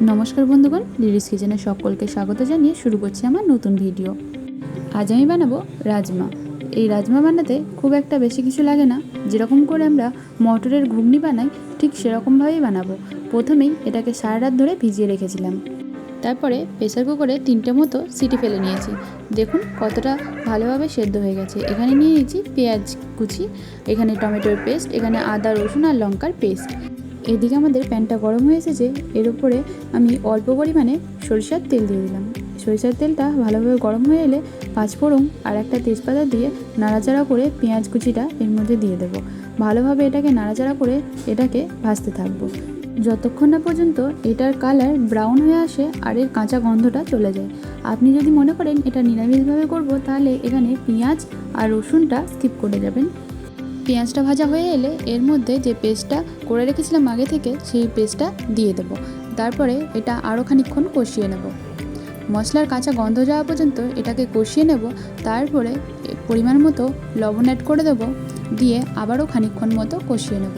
নমস্কার বন্ধুগণ লিরিস কিচেনে সকলকে স্বাগত জানিয়ে শুরু করছি আমার নতুন ভিডিও। আজ আমি বানাবো রাজমা। এই রাজমা বানাতে খুব একটা বেশি কিছু লাগে না। যেরকম করে আমরা মটরের ঘুগনি বানাই, ঠিক সেরকমভাবেই বানাবো। প্রথমেই এটাকে সারা রাত ধরে ভিজিয়ে রেখেছিলাম। তারপরে প্রেসার কুকারে তিনটে মতো সিটি ফেলে নিয়েছি। দেখুন কতটা ভালোভাবে সেদ্ধ হয়ে গেছে। এখানে নিয়ে নিয়েছি পেঁয়াজ কুচি, এখানে টমেটোর পেস্ট, এখানে আদা, রসুন আর লঙ্কার পেস্ট। এদিকে আমাদের প্যানটা গরম হয়ে এসেছে, এর উপরে আমি অল্প পরিমাণে সরিষার তেল দিয়ে দিলাম। সরিষার তেলটা ভালোভাবে গরম হয়ে এলে পাঁচফোড়ন আর একটা তেজপাতা দিয়ে নাড়াচাড়া করে পেঁয়াজ কুচিটা এর মধ্যে দিয়ে দেবো। ভালোভাবে এটাকে নাড়াচাড়া করে এটাকে ভাজতে থাকব। যতক্ষণ না পর্যন্ত এটার কালার ব্রাউন হয়ে আসে আর এর কাঁচা গন্ধটা চলে যায়। আপনি যদি মনে করেন এটা নিরামিষভাবে করব, তাহলে এখানে পেঁয়াজ আর রসুনটা স্কিপ করে যাবেন। পেঁয়াজটা ভাজা হয়ে এলে এর মধ্যে যে পেস্টটা করে রেখেছিলাম আগে থেকে, সেই পেস্টটা দিয়ে দেবো। তারপরে এটা আরও খানিকক্ষণ কষিয়ে নেব। মশলার কাঁচা গন্ধ যাওয়া পর্যন্ত এটাকে কষিয়ে নেব। তারপরে পরিমাণ মতো লবণ অ্যাড করে দেবো। দিয়ে আবারও খানিকক্ষণ মতো কষিয়ে নেব।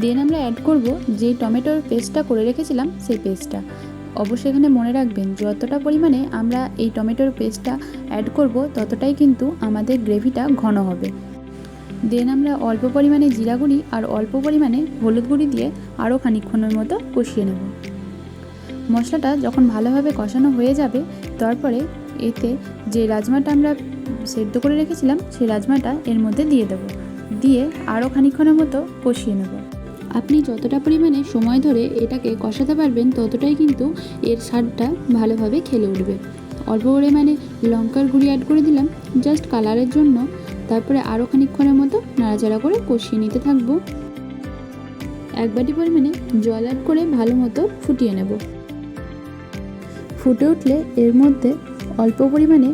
দেন আমরা অ্যাড করব যে টমেটোর পেস্টটা করে রেখেছিলাম, সেই পেস্টটা। অবশ্যই এখানে মনে রাখবেন, যতটা পরিমাণে আমরা এই টমেটোর পেস্টটা অ্যাড করব, ততটাই কিন্তু আমাদের গ্রেভিটা ঘন হবে। দেন আমরা অল্প পরিমাণে জিরা গুঁড়ি আর অল্প পরিমাণে হলুদ গুঁড়ি দিয়ে আরও খানিকক্ষণের মতো কষিয়ে নেব। মশলাটা যখন ভালোভাবে কষানো হয়ে যাবে, তারপরে এতে যে রাজমাটা আমরা সেদ্ধ করে রেখেছিলাম, সেই রাজমাটা এর মধ্যে দিয়ে দেবো। দিয়ে আরও খানিকক্ষণের মতো কষিয়ে নেব। আপনি যতটা পরিমাণে সময় ধরে এটাকে কষাতে পারবেন, ততটাই কিন্তু এর স্বাদটা ভালোভাবে খেলে উঠবে। অল্প পরিমাণে লঙ্কার গুঁড়ি অ্যাড করে দিলাম জাস্ট কালারের জন্য তারপরে আরও খানিকক্ষণের মতো নাড়াচাড়া করে কষিয়ে নিতে থাকব। এক বাটি পরিমাণে জল অ্যাড করে ভালো মতো ফুটিয়ে নেব। ফুটে উঠলে এর মধ্যে অল্প পরিমাণে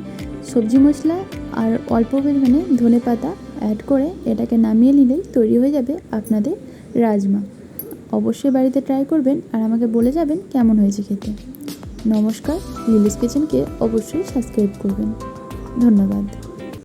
সবজি মশলা আর অল্প পরিমাণে ধনে পাতা অ্যাড করে এটাকে নামিয়ে নিলেই তৈরি হয়ে যাবে আপনাদের রাজমা। অবশ্যই বাড়িতে ট্রাই করবেন আর আমাকে বলে যাবেন কেমন হয়েছে খেতে। নমস্কার লিলিস কিচেনকে অবশ্যই সাবস্ক্রাইব করবেন। ধন্যবাদ।